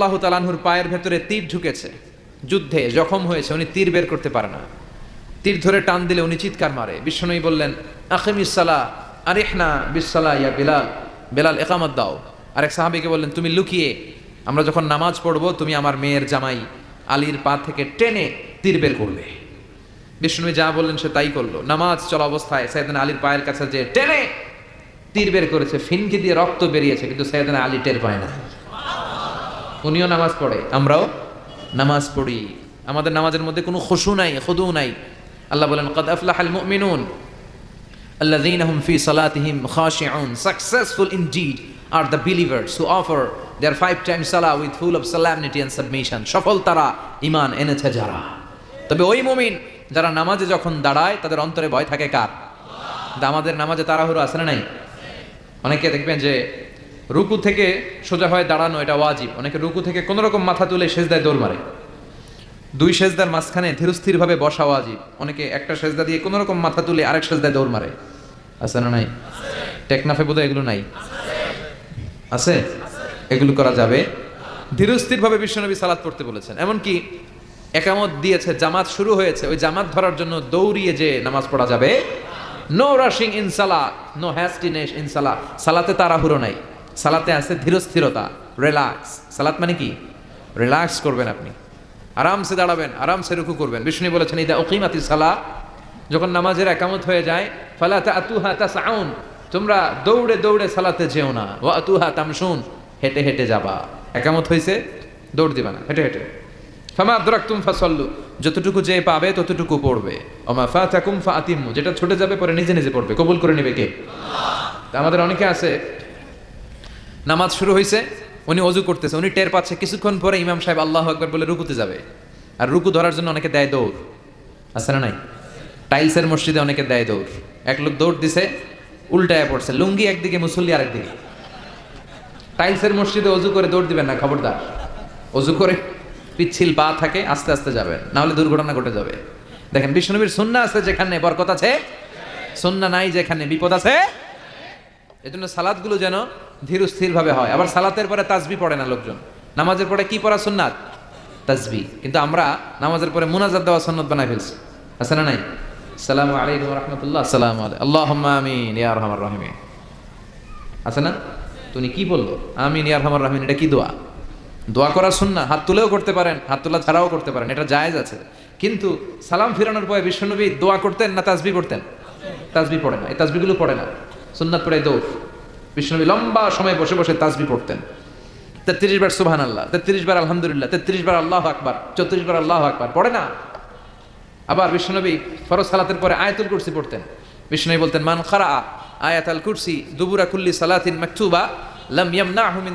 আল্লাহ তালানহুর পায়ের ভেতরে তীর ঢুকেছে। যুদ্ধে জখম হয়েছে, উনি তীর বের করতে পারে না। তীর ধরে টান দিলে উনি চিৎকার মারে। বিষ্ণনবী বললেন আখিমিসালা আরিহনা বিসালা ইয়া বেলাল। বেলাল, একামত দাও। আরেক সাহাবিকে বললেন, তুমি লুকিয়ে, আমরা যখন নামাজ পড়ব, তুমি আমার মেয়ের জামাই আলীর পা থেকে টেনে তীর বের করবে। বিষ্ণুবী যা বললেন, সে তাই করল। নামাজ চলা অবস্থায় সাইদান আলীর পায়ের কাছে যে টেনে তীর বের করেছে, ফিনকি দিয়ে রক্ত বেরিয়েছে, কিন্তু সাইদান আলী টের পায় না। উনিও নামাজ পড়ে আমরাও নামাজ পড়ি আমাদের নামাজের মধ্যে কোনো খুশু নাই খুদু নাই আল্লাহ বলেন কদ আফলাহাল মুমিনুন الذين هم في صلاتهم خاشعون successful indeed are the believers who offer their five times salah with full of solemnity and submission সফল তারা ইমান এনেছে যারা তবে ওই মুমিন যারা নামাজে যখন দাঁড়ায় তাদের অন্তরে ভয় থাকে কার কিন্তু আমাদের নামাজে তাড়াহুড়ো আছে না নাই অনেকে দেখবেন যে রুকু থেকে সোজা হয়ে দাঁড়ানো এটা ওয়াজিব। অনেকে রুকু থেকে কোনো রকম মাথা তুলে সেজদায় দৌড় মারে। দুই সেজদার মাঝখানে ধীরস্থিরভাবে বসা ওয়াজিব। অনেকে একটা সেজদা দিয়ে কোনো রকম মাথা তুলে আরেক সেজদায় দৌড় মারে। আছে না নাই? টেকনাফে বোধহয় এগুলো নাই। আছে? এগুলো করা যাবে। ধীরস্থিরভাবে বিশ্বনবী সালাত পড়তে বলেছেন। এমনকি একামত দিয়েছে, জামাত শুরু হয়েছে, ওই জামাত ধরার জন্য দৌড়িয়ে যে নামাজ পড়া যাবে। নো রাশিং ইনসালা নো হ্যাস্টিনেস ইন সালা সালাতে তাড়াহুড়ো নাই। সালাতে আছে ধীরস্থিরতা রিল্যাক্স সালাত মানে কি? রিল্যাক্স করবেন আপনি। আরামসে দাঁড়াবেন, আরামসে রুকু করবেন। বিষ্ণু বলেছেন, ইদা ওকিমাতি সালা যখন নামাজের একামত হয়ে যায় ফালাতা আতুহা তাসাউন তোমরা দৌড়ে দৌড়ে সালাতে যেও না। ও আতুহা তামশুন। হেঁটে হেঁটে যাবা। একামত হয়েছে দৌড় দিবা না, হেঁটে হেঁটে। ফামা আদরাকুম ফাসল্লু। যতটুকু যে পাবে, ততটুকু পড়বে। ওমা ফাতাকুম ফাতিমু যেটা ছুটে যাবে, পরে নিজে নিজে পড়বে। কবুল করে নেবে কে? তা আমাদের অনেকে আছে নামাজ শুরু হয়েছে উনি অজু করতেছে, উনি টের পাচ্ছে, কিছুক্ষণ পরে ইমাম সাহেব আল্লাহ আকবর বলে রুকুতে যাবে। আর রুকু ধরার জন্য অনেকে দেয় দৌড়। আছে না নাই? টাইলসের মসজিদে অনেকে দেয় দৌড়। এক লোক দৌড় দিছে, উল্টায় পড়ছে, লুঙ্গি একদিকে, মুসল্লি আরেকদিকে। টাইলসের মসজিদে অজু করে দৌড় দিবেন না, খবরদার। অজু করে পিচ্ছিল পা থাকে, আস্তে আস্তে যাবে না হলে দুর্ঘটনা ঘটে যাবে। দেখেন বিষ্ণুবীর সুন্না আছে যেখানে বরকত আছে, সুন্না নাই যেখানে বিপদ আছে। এজন্য সালাদগুলো যেন ধীর স্থিরভাবে হয়। আবার সালাতের পরে তাজবি পড়ে না লোকজন। নামাজের পরে কি পড়া সুন্নাত? তাজবি কিন্তু আমরা নামাজের পরে মুনাজাত দেওয়া সন্ন্যত বানাই ফেলছি। আছে না নাই? সালাম আলাইকুম রহমতুল্লাহ। সালাম আল্লাহ আমিন, ইয়া রহমান রহিমিন। আছে না? তুমি কি বলল? আমিন, ইয়া রহমান রহিমিন, এটা কি দোয়া? দোয়া করা শুননা হাত তুলেও করতে পারেন, হাত তোলা ছাড়াও করতে পারেন, এটা জায়েজ আছে। কিন্তু সালাম ফিরানোর পরে বিশ্বনবী দোয়া করতেন না তাজবি করতেন তাজবি পড়ে না। এই তাজবিগুলো পড়ে না। সুন্নাত পড়ে দৌড়। বিশ্বনবী লম্বা সময় বসে বসে তাজবি পড়তেন। তেত্রিশ বার সুহান আল্লাহ তেত্রিশ বার আলহামদুলিল্লাহ, তেত্রিশ বার আল্লাহ আকবার, চৌত্রিশ বার আল্লাহ আকবার, পড়ে না? আবার বিশ্বনবী ফরজ সালাতের পরে আয়াতুল কুরসি পড়তেন। বিষ্ণনবী বলতেন, মান খারা আয়াত আল কুরসি দুবুরা কুল্লি সালাতিন মাকতুবা, লাম ইয়ামনাহু মিন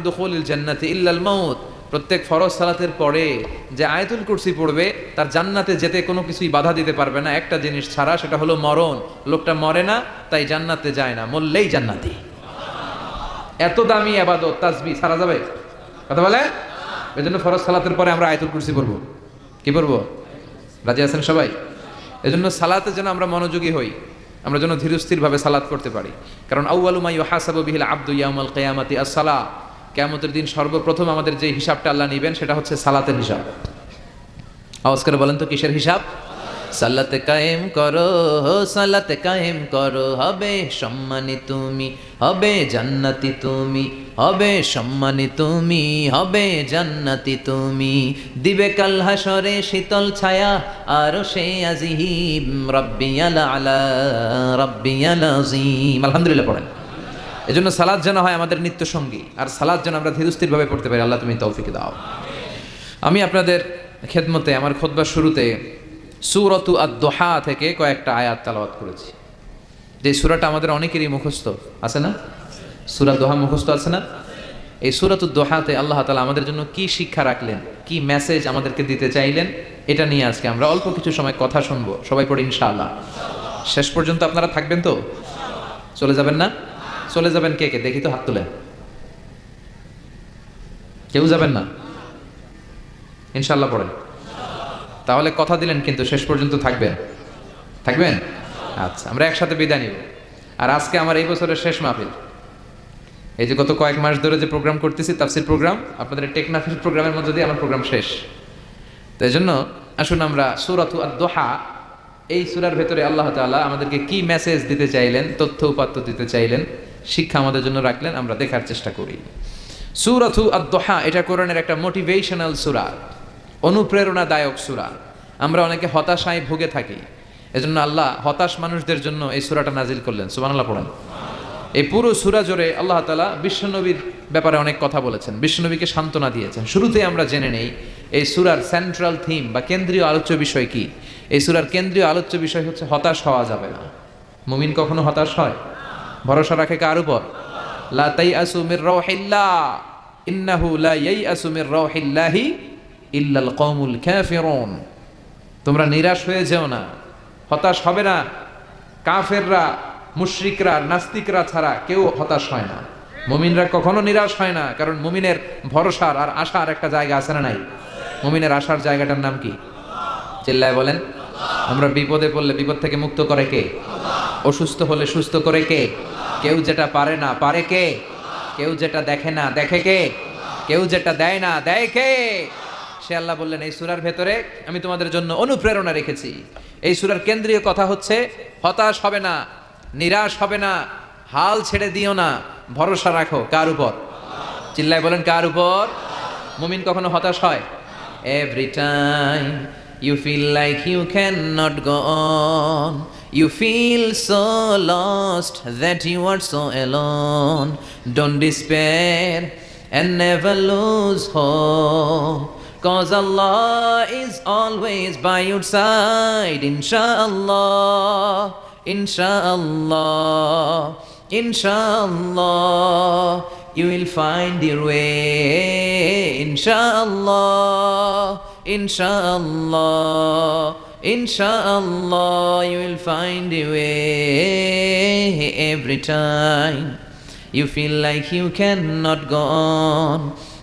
জান্নাতি ইল্লাল মাউত। প্রত্যেক ফরজ সালাতের পরে যে আয়াতুল কুরসি পড়বে, তার জান্নাতে যেতে কোনো কিছুই বাধা দিতে পারবে না। একটা জিনিস ছাড়া সেটা হলো মরণ। লোকটা মরে না, তাই জান্নাতে যায় না, মরলেই জান্নাতি। এত দামি আবাদত, তাজবি ছাড়া যাবে? কথা বলে এই জন্য ফরজ সালাতের পরে আমরা আয়াতুল কুরসি পড়ব। কি পড়ব? রাজি আছেন সবাই? এজন্য সালাতে যেন আমরা মনোযোগী হই, আমরা যেন ধীরস্থিরভাবে সালাত করতে পারি। কারণ আউআলুমাই হাসাবু বিহিল আব্দু ইয়ামুল কিয়ামাতি আসসালা কেয়ামতের দিন সর্বপ্রথম আমাদের যে হিসাবটা আল্লাহ নেবেন, সেটা হচ্ছে সালাতের হিসাব। আওয়াজ করে বলেন তো কিসের হিসাব? সালাতে কায়েম করো সালাতে কায়েম করো, হবে সম্মানী তুমি, হবে জান্নাতি তুমি, হবে সম্মানী তুমি, হবে জান্নাতি তুমি। দিবে কাল হাসরে শীতল ছায়া, আরও সে আজিহিম রব্বিয়াল আলা আলা রব্বিয়াল আজিম। আলহামদুলিল্লাহ পড়েন। এজন্য সালাদ যেন হয় আমাদের নিত্য সঙ্গী, আর সালাদ যেন আমরা ধীরস্থিরভাবে পড়তে পারি, আল্লাহ তুমি তৌফিক দাও। আমি আপনাদের খেদমতে, আমার খোদবার শুরুতে সুরতু আদোহা থেকে কয়েকটা আয়াত তালাবাত করেছি। যে সুরাটা আমাদের অনেকেরই মুখস্থ, আছে না? সুরা দোহা মুখস্থ আছে না? এই সুরাতু দোহাতে আল্লাহ তালা আমাদের জন্য কি শিক্ষা রাখলেন, কি মেসেজ আমাদেরকে দিতে চাইলেন, এটা নিয়ে আজকে আমরা অল্প কিছু সময় কথা শুনব। সবাই পড়ে ইনশাআল্লাহ। শেষ পর্যন্ত আপনারা থাকবেন তো? চলে যাবেন না? চলে যাবেন কে কে? দেখি তো হাত তুলে কেউ যাবেন না? ইনশাল্লাহ পড়েন। তাহলে কথা দিলেন কিন্তু শেষ পর্যন্ত থাকবেন। থাকবেন? আচ্ছা আমরা একসাথে বিদায় নিব। আর আজকে আমার এই বছরের শেষ মাহফিল। এই যে গত কয়েক মাস ধরে যে প্রোগ্রাম করতেছি, তাফসির প্রোগ্রাম আপনাদের টেকনাফিস প্রোগ্রামের মধ্যে দিয়ে আমার প্রোগ্রাম শেষ। তো এই জন্য আসুন আমরা সুরাতু দোহা এই সুরার ভেতরে আল্লাহ তাআলা আমাদেরকে কি মেসেজ দিতে চাইলেন, তথ্য উপাত্ত দিতে চাইলেন, শিক্ষা আমাদের জন্য রাখলেন, আমরা দেখার চেষ্টা করি। সুরাথু আদোহা এটা কোরআনের একটা মোটিভেশনাল সুরা। অনুপ্রেরণাদায়ক সুরা। আমরা অনেকে হতাশায় ভুগে থাকি। এজন্য আল্লাহ হতাশ মানুষদের জন্য এই সুরাটা নাজিল করলেন। সুবহানাল্লাহ, পড়েন। এই পুরো সুরা জোরে আল্লাহ তালা বিশ্বনবীর ব্যাপারে অনেক কথা বলেছেন। বিশ্বনবীকে সান্ত্বনা দিয়েছেন। শুরুতে আমরা জেনে নেই, এই সুরার সেন্ট্রাল থিম বা কেন্দ্রীয় আলোচ্য বিষয় কি? এই সুরার কেন্দ্রীয় আলোচ্য বিষয় হচ্ছে হতাশ হওয়া যাবে না। মুমিন কখনো হতাশ হয়? ভরসা রাখে কার উপর? লা তাই আসুমির রহিল্লা ইন্নাহু লা ইয়াই আসুমির রহিল্লাহি ইল্লাল কওমুল কাফিরুন। তোমরা নিরাশ হয়ে যেও না। হতাশ হবে না। কাফেররা, মুশরিকরা, নাস্তিকরা ছাড়া কেউ হতাশ হয় না। মুমিনরা কখনো নিরাশ হয় না, কারণ মুমিনের ভরসার আর আশার একটা জায়গা আছে না নাই? মুমিনের আশার জায়গাটার নাম কি? চিল্লায় বলেন, আমরা বিপদে পড়লে বিপদ থেকে মুক্ত করে কে? অসুস্থ হলে সুস্থ করে কে? কেউ যেটা পারে না, পারে কে? কেউ যেটা দেখে না, দেখে কে? কেউ যেটা দেয় না, দেয় কে? সে আল্লাহ বললেন, এই সুরার ভেতরে আমি তোমাদের জন্য অনুপ্রেরণা রেখেছি। এই সুরার কেন্দ্রীয় কথা হচ্ছে, হতাশ হবে না, নিরাশ হবে না, হাল ছেড়ে দিও না, ভরসা রাখো। কার উপর? চিল্লায় বলেন, কার উপর? মুমিন কখনো হতাশ হয়? Every time you feel like you can not go on you feel so lost that you are so alone don't despair and never lose hope. Cause Allah is always by your side, inshallah, inshallah, inshallah. You will find your way, inshallah, inshallah, inshallah. You will find your way every time. You feel like you cannot go on.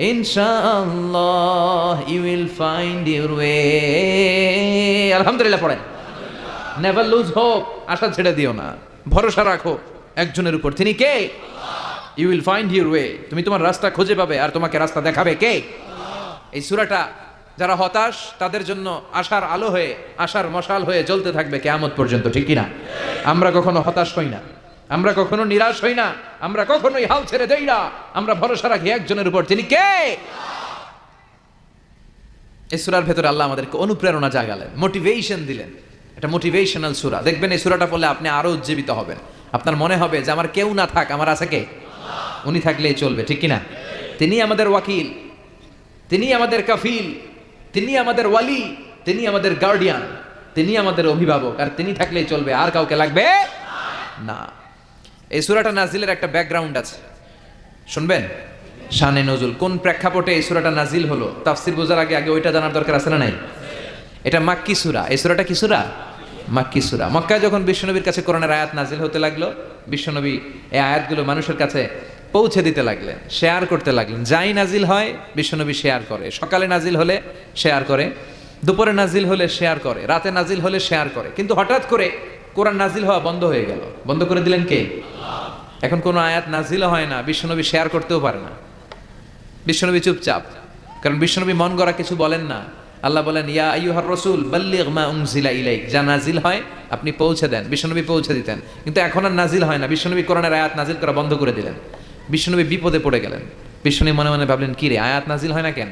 Insha'Allah. You will find your way. আলহামদুলিল্লাহ পড়েন। Never lose hope আশা ছেড়ে দিও না। ভরসা রাখো একজনের উপর। তিনি কে? You will find your way তুমি তোমার রাস্তা খুঁজে পাবে আর তোমাকে রাস্তা দেখাবে কে? এই সুরাটা যারা হতাশ, তাদের জন্য আশার আলো হয়ে, আশার মশাল হয়ে চলতে থাকবে কেয়ামত পর্যন্ত, ঠিক কিনা? আমরা কখনো হতাশ হই না। আমরা কখনো নিরাশ হই না, আমরা কখনোই হাল ছেড়ে দেই না, আমরা ভরসা রাখি একজনের উপর তিনি কে? এই সুরার ভেতরে আল্লাহ আমাদেরকে অনুপ্রেরণা জাগালেন মোটিভেশন দিলেন। এটা মোটিভেশনাল সুরা। দেখবেন এই সুরাটা পড়লে আপনি আরও উজ্জীবিত হবেন। আপনার মনে হবে যে আমার কেউ না থাক, আমার আছে কে? উনি থাকলেই চলবে, ঠিক কিনা? তিনি আমাদের ওয়াকিল, তিনি আমাদের কাফিল, তিনি আমাদের ওয়ালি, তিনি আমাদের গার্ডিয়ান তিনি আমাদের অভিভাবক, আর তিনি থাকলেই চলবে। আর কাউকে লাগবে? না। এই সুরাটা নাজিলের একটা ব্যাকগ্রাউন্ড আছে। শুনবেন? শানে নজুল, কোন প্রেক্ষাপটে এই সুরাটা নাজিল হলো? তাফসির বোঝার আগে আগে ওইটা জানার দরকার আছে না নাই? এটা মাক্কি সুরা। এই সুরাটা কি সুরা? মাক্কি সুরা। মক্কায় যখন বিশ্বনবীর কাছে কোরআনের আয়াত নাজিল হতে লাগল, বিশ্বনবী এই আয়াতগুলো মানুষের কাছে পৌঁছে দিতে লাগলেন শেয়ার করতে লাগলেন। যাই নাজিল হয়, বিশ্বনবী শেয়ার করে। সকালে নাজিল হলে শেয়ার করে, দুপুরে নাজিল হলে শেয়ার করে, রাতে নাজিল হলে শেয়ার করে। কিন্তু হঠাৎ করে কোরআন নাজিল হওয়া বন্ধ হয়ে গেল। বন্ধ করে দিলেন কে? এখন কোনো আয়াত নাজিল হয় না, বিশ্বনবী শেয়ার করতেও পারে না। বিশ্বনবী চুপচাপ, কারণ বিশ্বনবী মন গড়া কিছু বলেন না। আল্লাহ বলেন, ইয়া আইয়ুহার রসুল, বাল্লিগ মা ইলাইক। যা নাজিল হয়, আপনি পৌঁছে দেন। বিশ্বনবী পৌঁছে দিতেন। কিন্তু এখন আর নাজিল হয় না। বিশ্বনবী কোরআনের আয়াত নাজিল করা বন্ধ করে দিলেন। বিশ্বনবী বিপদে পড়ে গেলেন। বিশ্বনবী মনে মনে ভাবলেন, কি রে, আয়াত নাজিল হয় না কেন?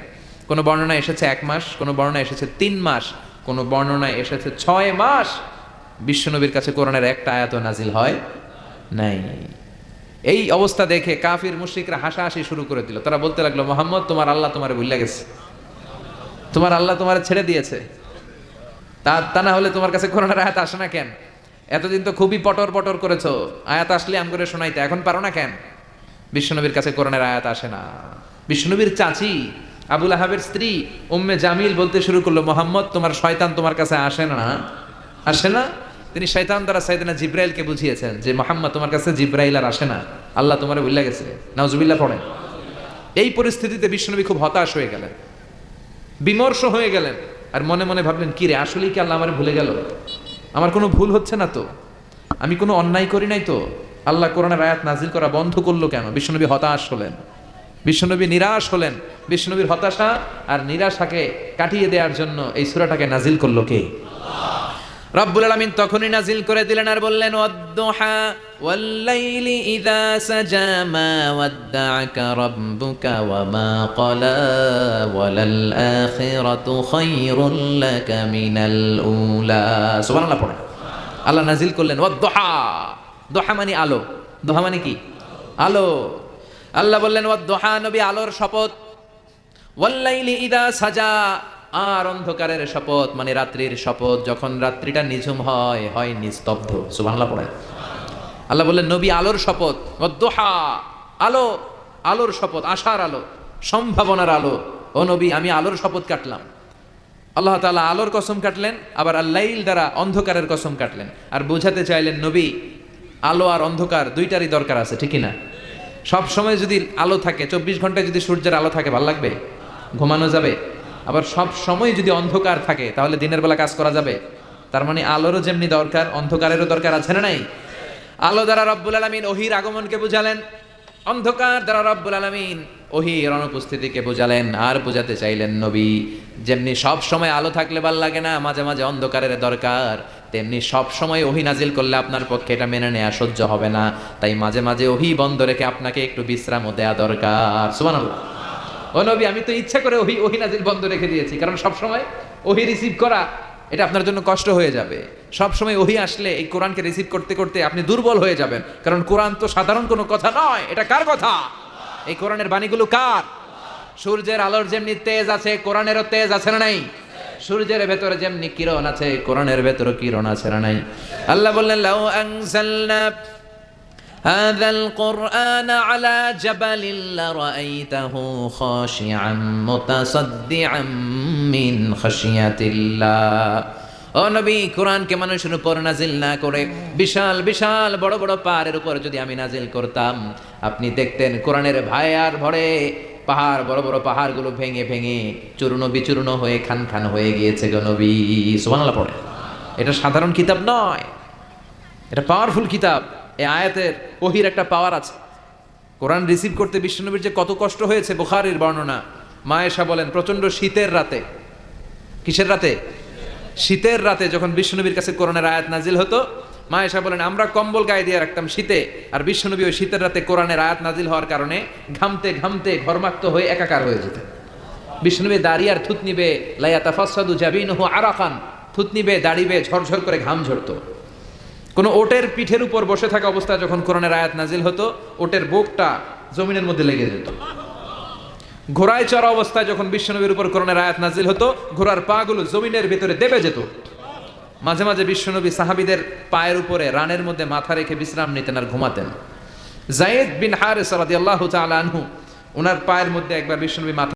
কোনো বর্ণনা এসেছে এক মাস, কোনো বর্ণনা এসেছে তিন মাস, কোনো বর্ণনায় এসেছে ছয় মাস। বিশ্বনবীর কাছে কোরআনের একটা আয়াত নাজিল হয় নাই। এই অবস্থা দেখে কাফির, মুশরিকরা হাসাহাসি শুরু করে দিল। তারা বলতে লাগল, মোহাম্মদ, তোমার আল্লাহ তোমার ভুলে গেছে। তোমার আল্লাহ তোমার ছেড়ে দিয়েছে। তা তা না হলে তোমার কাছে কোরআনের আয়াত আসে না কেন? এতদিন তো খুবই পটর পটর করেছ। আয়াত আসলে আম করে শোনাইতে, এখন পারো না কেন? বিশ্বনবীর কাছে কোরআনের আয়াত আসে না। বিশ্বনবীর চাচি, আবুল আহাবের স্ত্রী, উম্মে জামিল বলতে শুরু করল, মোহাম্মদ, তোমার শয়তান তোমার কাছে আসে না? আসে না? তিনি শয়তান দ্বারা সাইদিনা জিব্রাইলকে বুঝিয়েছেন যে, মোহাম্মদ, তোমার কাছে জিব্রাইল আর আসে না। আল্লাহ তোমার ভুলে গেছে। নাউজুবিল্লাহ পড়েন। এই পরিস্থিতিতে বিশ্বনবী খুব হতাশ হয়ে গেলেন। বিমর্ষ হয়ে গেলেন। আর মনে মনে ভাবলেন, কি রে, আসলেই কি আল্লাহ আমার ভুলে গেল? আমার কোনো ভুল হচ্ছে না তো? আমি কোনো অন্যায় করি নাই তো? আল্লাহ কোরআনের আয়াত নাজিল করা বন্ধ করল কেন? বিশ্বনবী হতাশ হলেন। বিশ্বনবী নিরাশ হলেন। বিশ্বনবীর হতাশা আর নিরাশাকে কাটিয়ে দেওয়ার জন্য এই সূরাটাকে নাজিল করল কে? রব্বুল আলামিন তখনই নাজিল করে দিলেন আর বললেন লাকা মিনাল উলা পড়ে আল্লাহ নাজিল করলেন দোহা মানে আলো। দোহা মানে কি? আলো। আল্লাহ বললেন, ওয়াদ্দুহা নবী আলোর শপথ। ওয়াল্লাইলি ইদা সাজা। আর অন্ধকারের শপথ মানে রাত্রির শপথ, যখন রাত্রিটা নিঝুম হয় হয় নিস্তব্ধ। সুবহানাল্লাহ পড়ে। আল্লাহ বললেন, নবী, আলোর শপথ। ওয়াদ্দুহা, আলো, আলোর শপথ, আশার আলো, সম্ভাবনার আলো। ও নবী, আমি আলোর শপথ কাটলাম। আল্লাহ তাআলা আলোর কসম কাটলেন, আবার আল্লাইল দ্বারা অন্ধকারের কসম কাটলেন। আর বোঝাতে চাইলেন, নবী, আলো আর অন্ধকার দুইটারই দরকার আছে ঠিকই না সব সময় যদি আলো থাকে, চব্বিশ ঘন্টায় যদি সূর্যের আলো থাকে, ভালো লাগবে? ঘুমানো যাবে? আবার সব সময় যদি অন্ধকার থাকে, তাহলে দিনের বেলা কাজ করা যাবে। তার মানে আলোরও যেমনি দরকার, অন্ধকারেরও দরকার, আছে না নাই? আলো দ্বারা রব্বুল আলমিন ওহির আগমনকে বুঝালেন, অন্ধকার দ্বারা রব্বুল আলমিন ওহির অনুপস্থিতিকে বুঝালেন, আর বুঝাতে চাইলেন নবী। যেমনি সব সময় আলো থাকলে ভালো লাগে না, মাঝে মাঝে অন্ধকারের দরকার, তেমনি সব সময় ওহি নাজিল করলে আপনার পক্ষে এটা মেনে নেওয়া সহ্য হবে না। তাই মাঝে মাঝে ওহি বন্ধ রেখে আপনাকে একটু বিশ্রামও দেওয়া দরকার। সুবহানাল্লাহ। ও নবী, আমি তো ইচ্ছা করে ওহি ওহি নাজিল বন্ধ রেখে দিয়েছি, কারণ সব সময় ওহি রিসিভ করা, এটা আপনার জন্য কষ্ট হয়ে যাবে। সব সময় ওহি আসলে এই কোরআনকে রিসিভ করতে করতে আপনি দুর্বল হয়ে যাবেন, কারণ কোরআন তো সাধারণ কোনো কথা নয়। এটা কার কথা? এই কোরআনের বাণীগুলো কার? সূর্যের আলোর যেমনি তেজ আছে, কোরআনেরও তেজ আছে না নাই? সূর্যের ভেতরে যেমনি কিরণ আছে, কোরআনের ভেতরে কিরণ আছে না নাই? আল্লাহ বললেন, লাউ আনজালনা هذا القرآن على جبل لرأيته خاشعا متصدعا من خشية الله ও নবী কোরআনকে মানুষের উপর নাজিল না করে বিশাল বিশাল বড় বড় পাহাড়ের উপর যদি আমি নাজিল করতাম আপনি দেখতেন কোরআনের ভায়ার ভরে পাহাড় বড় বড় পাহাড়গুলো ভেঙে ভেঙে চূর্ণ বিচূর্ণ হয়ে খান খান হয়ে গিয়েছে গো নবী সুবহানাল্লাহ পড়ে এটা সাধারণ কিতাব নয় এটা পাওয়ারফুল কিতাব এই আয়াতের ওহির একটা পাওয়ার আছে। কোরআন রিসিভ করতে বিশ্বনবীর যে কত কষ্ট হয়েছে বুখারির বর্ণনা। মায়েশা বলেন প্রচণ্ড শীতের রাতে। কিসের রাতে? শীতের রাতে যখন বিশ্বনবীর কাছে কোরআনের আয়াত নাজিল হতো মায়েশা বলেন, আমরা কম্বল গায়ে দিয়ে রাখতাম শীতে। আর বিশ্বনবী ওই শীতের রাতে কোরআনের আয়াত নাজিল হওয়ার কারণে ঘামতে ঘামতে ঘরমাক্ত হয়ে একাকার হয়ে যেতেন। বিষ্ণুবে দাঁড়িয়ে আর থুত নিবে লাইয়া তাফাসাদু জাবিন হু আরাফান থুত নিবে দাঁড়িবে ঝরঝর করে ঘাম ঝরতো। কোনো ওটের পিঠের উপর বসে থাকা অবস্থায় যখন কোরআনের আয়াত নাজিল হতো, ওটের বুকটা জমিনের মধ্যে লেগে যেত। ঘোড়ায় চড়া অবস্থায় যখন বিশ্বনবীর উপর কোরআনের আয়াত নাজিল হতো, ঘোড়ার পাগুলো জমিনের ভিতরে দেবে যেত। মাঝে মাঝে বিশ্বনবী সাহাবিদের পায়ের উপরে রানের মধ্যে মাথা রেখে বিশ্রাম নিতেন আর ঘুমাতেন। জায়েদ বিন হারেস রাদিয়াল্লাহু তাআলা আনহু, ওনার পায়ের মধ্যে একবার বিশ্বনবী মাথা